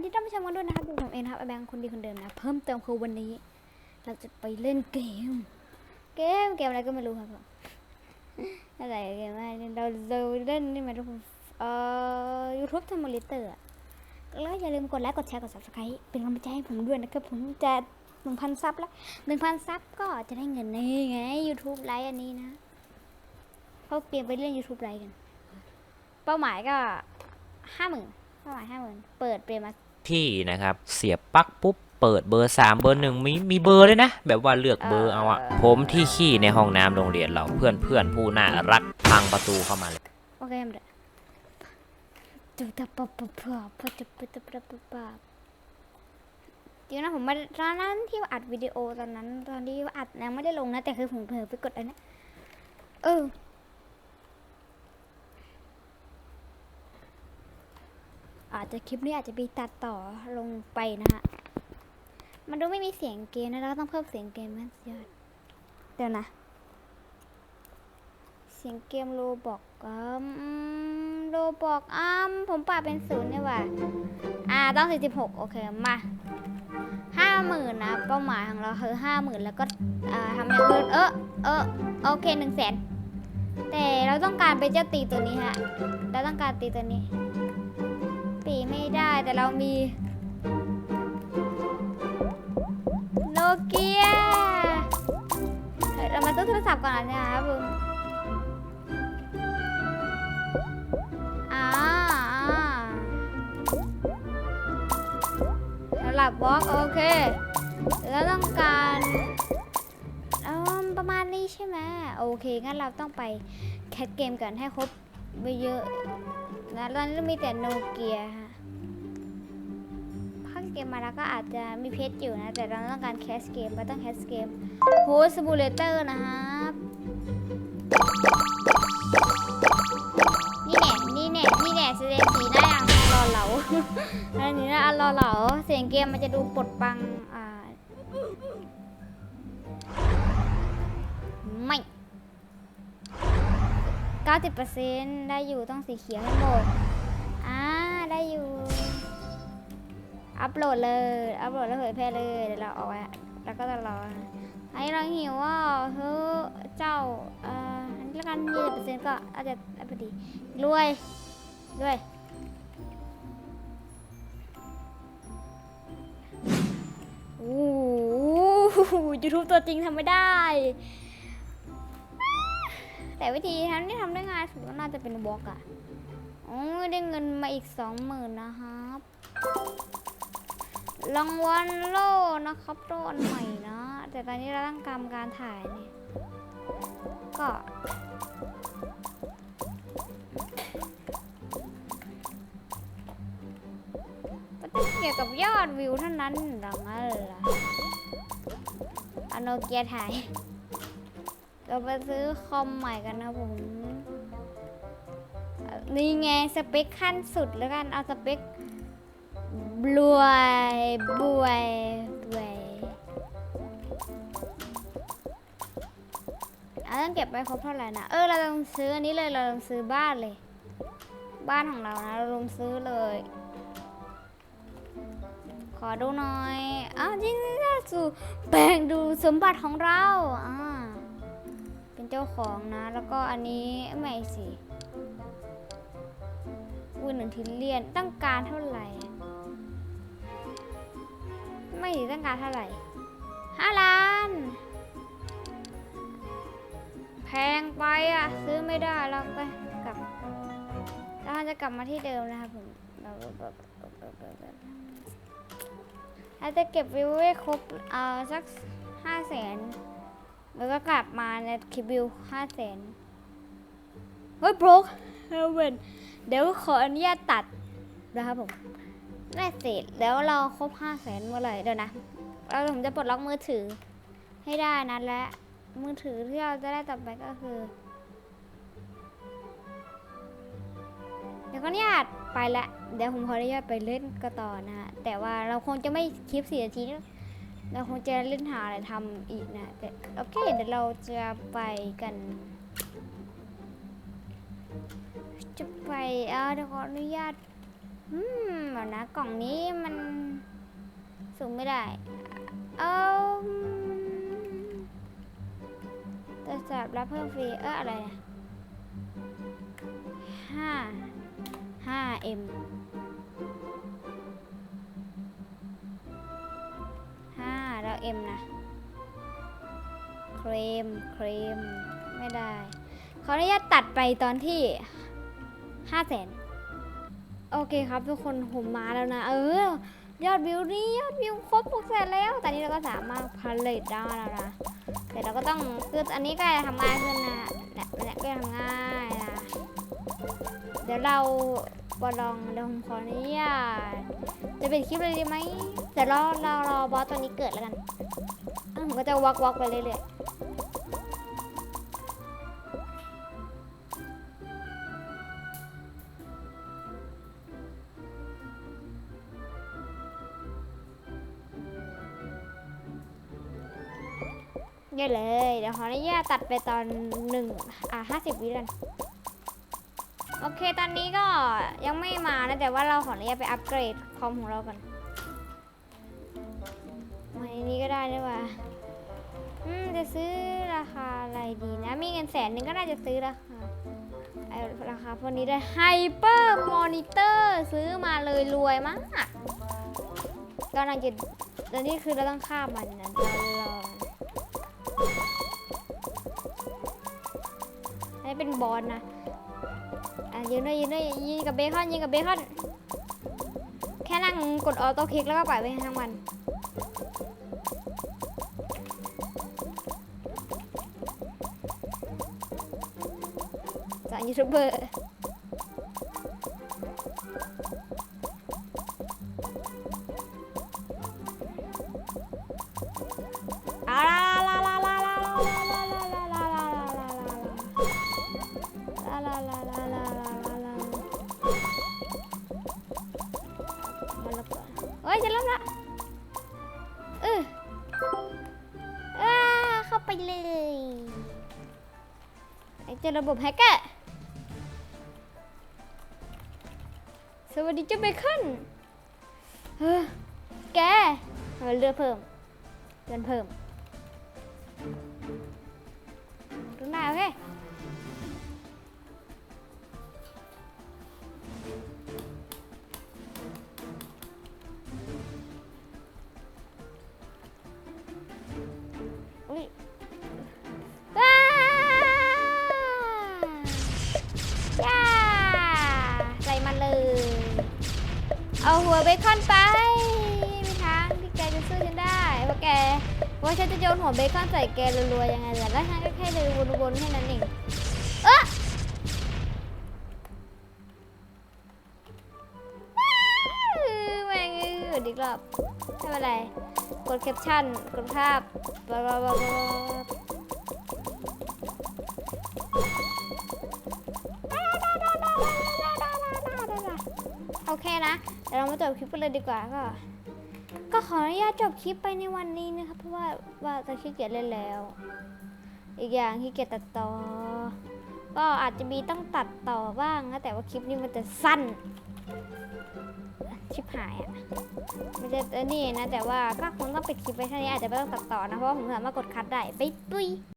วันนี้ต้องมาชมกันด้วยนะครับดูผมเองนะครับไอแบงค์คนดีคนเดิมนะ เพิ่มเติมคือวันนี้ เราจะไปเล่นเกม เกมเกมอะไรก็ไม่รู้ครับอะไรเกมอะไรเราเราเล่นนี่มาทุกคนเอ่อยูทูบทำมอนิเตอร์แล้วอย่าลืมกดไลค์กดแชร์กด subscribe เป็นกำลังใจให้ผมด้วยนะครับผมจะหนึ่งพันซับแล้วหนึ่งพันซับก็จะได้เงินนี่ไง YouTube ไลค์อันนี้นะเขาเปลี่ยนไปเล่น YouTube ไลค์กัน เป้าหมายก็ห้าหมื่นเป้าหมายห้าหมื่นเปิดเปลี่ยนมา ที่นะครับ เสียบปลั๊กปุ๊บเปิดเบอร์สามเบอร์หนึ่งมีมีเบอร์ด้วยนะ แบบว่าเลือกเบอร์เอาอะผมที่ขี้ในห้องน้ำโรงเรียนเราเพื่อนเพื่อนผู้น่ารักพังประตูเข้ามาเลย โอเคมันเด้จุดตะปะปะปะปะจุดปะตะปะปะปะจริงนะผมมาตอนนั้นที่อัดวิดีโอตอนนั้น ตอนที่อัดยังไม่ได้ลงนะ แต่คือผมเผลอไปกดอันนั้นเออ อาจจะคลิปนี้อาจจะมีตัดต่อลงไปนะฮะ มันดูไม่มีเสียงเกมนะเราต้องเพิ่มเสียงเกมมันยอดเดี๋ยวนะ เสียงเกมโลบอกอืมโลบอกอ้ามผมปรับเป็นศูนย์เนี่ยว่ะอ่าต้องสี่สิบหกโอเคมาห้าหมื่นนะเป้าหมายของเราคือห้าหมื่นแล้วก็อ่าทำอย่างอื่นเออเออโอเคหนึ่งแสนแต่เราต้องการไปเจ้าตีตัวนี้ฮะ เราต้องการตีตัวนี้ ตีไม่ได้แต่เรามี โนเกียเรามาตู้โทรศัพท์ก่อนนะครับผมอ่าสลับบล็อกโอเค แล้วต้องการประมาณนี้ใช่ไหมโอเคงั้นเราต้องไปแคทเกมกันให้ครบ ไปเยอะนะตอนนี้มีแต่โนเกียฮะภาคเกมมาแล้วก็อาจจะมีเพชรอยู่นะ แต่เราต้องการแคสเกมเราต้องแคสเกมโฮสบูเลเตอร์นะครับนี่แน่นี่แน่นี่แน่แสดงสีหน้าอย่างรอเหลาอันนี้นะรอเหลาเสียงเกมมันจะดูปลดปังอ่าไม่ 90%ได้อยู่ต้องสีเขียวให้หมด อ่า ได้อยู่ อัพโหลดเลย อัพโหลดแล้วเผยแพร่เลย เดี๋ยวเราเอาไว้แล้วก็จะรอไอ้เราหิวว่าเฮ้เจ้า เอ่ออันนี้ละกันยี่สิบเปอร์เซ็นต์ก็อาจจะพอดี รวย รวย โอ้โหยูทูบตัวจริงทำไม่ได้ แต่วิธีทำนี่ทำได้ง่ายสุดก็น่าจะเป็นบล็อกอะโอ้ยได้เงินมาอีกสองหมื่นนะครับ รางวัลโล่นะครับโล่อันใหม่นะ แต่ตอนนี้เราต้องการการถ่ายเนี่ย ก็เกี่ยวกับยอดวิวเท่านั้นรองั้นเหรอเอาโนเกียถ่าย เราไปซื้อคอมใหม่กันนะผม นี่ไงสเปคขั้นสุดแล้วกัน เอาสเปคบลวยบวยบวยเอาต้องเก็บไปครบเท่าไหร่นะ เออ เราลองซื้ออันนี้เลย เราลองซื้อบ้านเลย บ้านของเรานะ เราลองซื้อเลย ขอดูหน่อย อ้าวจริงๆสู่แบ่งดูสมบัติของเราอ่า เจ้าของนะ แล้วก็อันนี้ไม่สิวุ้นหนึ่งทิลเลียนต้องการเท่าไหร่ ไม่สิต้องการเท่าไหร่ห้าล้าน แพงไปอะ ซื้อไม่ได้เราไปกลับแล้วเราจะกลับมาที่เดิมนะครับผมเราจะเก็บวิวให้ครบ เอ่อ สักห้าแสน แล้วก็กลับมาในคลิปวิวห้าแสนเฮ้ยโบรกเฮเวนเดี๋ยวขออนุญาตตัดนะครับผมได้เสร็จแล้วเราครบห้าแสนเมื่อไหร่เดี๋ยวนะเราผมจะปลดล็อกมือถือให้ได้นะและมือถือที่เราจะได้ต่อไปก็คือ เดี๋ยวก็อนุญาตไปละเดี๋ยวผมขออนุญาตไปเล่นก็ต่อนะฮะแต่ว่าเราคงจะไม่คลิปสี่นาทีนะ เราคงจะเล่นหาอะไรทำอีกนะแต่โอเคเดี๋ยวเราจะไปกัน จะไปเออเดี๋ยวขออนุญาตอืมแบบนะกล่องนี้มันสูงไม่ได้ เออจะสัหรับเพิ่มฟรีเอออะไรห้าห้าเอ็ม M นะครีมครีมไม่ได้ขออนุญาตตัดไปตอนที่ห้าแสนโอเคครับทุกคนผมมาแล้วนะ เออยอดวิวนี่ยอดวิวครบหกแสนแล้ว ตอนนี้เราก็สามารถผลิตได้แล้วนะเสร็จเราก็ต้องคืออันนี้ก็จะทำง่ายขึ้นนะแหละแหละก็ทำง่ายนะ เดี๋ยวเรา บอลลองเดี๋ยวผมขออนุญาตจะเป็นคลิปเลยดีไหมแต่รอรอรอบอสตัวนี้เกิดแล้วกันอะผมก็จะวักวักไปเรื่อยเยอะเลย เดี๋ยวขออนุญาตตัดไปตอนหนึ่งอ่าห้าสิบวิกัน โอเคตอนนี้ก็ยังไม่มานะ แต่ว่าเราขออนุญาตไปอัปเกรดคอมของเราก่อนมาในนี้ก็ได้ด้วยว่าอืมจะซื้อราคาอะไรดีนะ มีเงินแสนหนึ่งก็น่าจะซื้อราคาไอราคาพวกนี้ได้ไฮเปอร์มอนิเตอร์ซื้อมาเลยรวยมากก็น่าจะตอนนี้คือเราต้องฆ่ามันนะเรลองอันนี้เป็นบอสนะ ยืนด้วยยืนด้วยยิงกับเบคอนยิงกับเบคอนแค่นั่งกดออโต้คลิกแล้วก็ปล่อยไปทั้งวันจากยูทูบเบอร์ ไอ้เจ้าระบบแฮกเกอร์สวัสดีเจ้าเบคอนเฮ้อแกเอาเลือดเพิ่มเลือดเพิ่มตรงหน้าโอเค ได้เพราะแกเพราฉันจะโยนหัวเบคอนใส่แกรัวๆยังไงล่ะแล้วฉันก็แค่เดินวนๆแค่นั้นเองเอ๊ะแม่งอออีกรอบไม่เป็นไรกดแคปชั่นกดภาพบลาบลาบลาบลาโอเคนะเดี๋ยวเรามาจบคลิปกันเลยดีกว่าก็ ก็ขออนุญาตจบคลิปไปในวันนี้นะครับเพราะว่าว่าจะขี้เกียจเล่นแล้ว อีกอย่างขี้เกียจตัดต่อ ก็อาจจะมีต้องตัดต่อบ้างนะแต่ว่าคลิปนี้มันจะสั้น ชิบหายอะมันจะนี่นะแต่ว่าก็คงต้องปิดคลิปไปเท่านี้อาจจะไม่ต้องตัดต่อนะเพราะว่าผมสามารถกดคัดได้ไปปุ้ย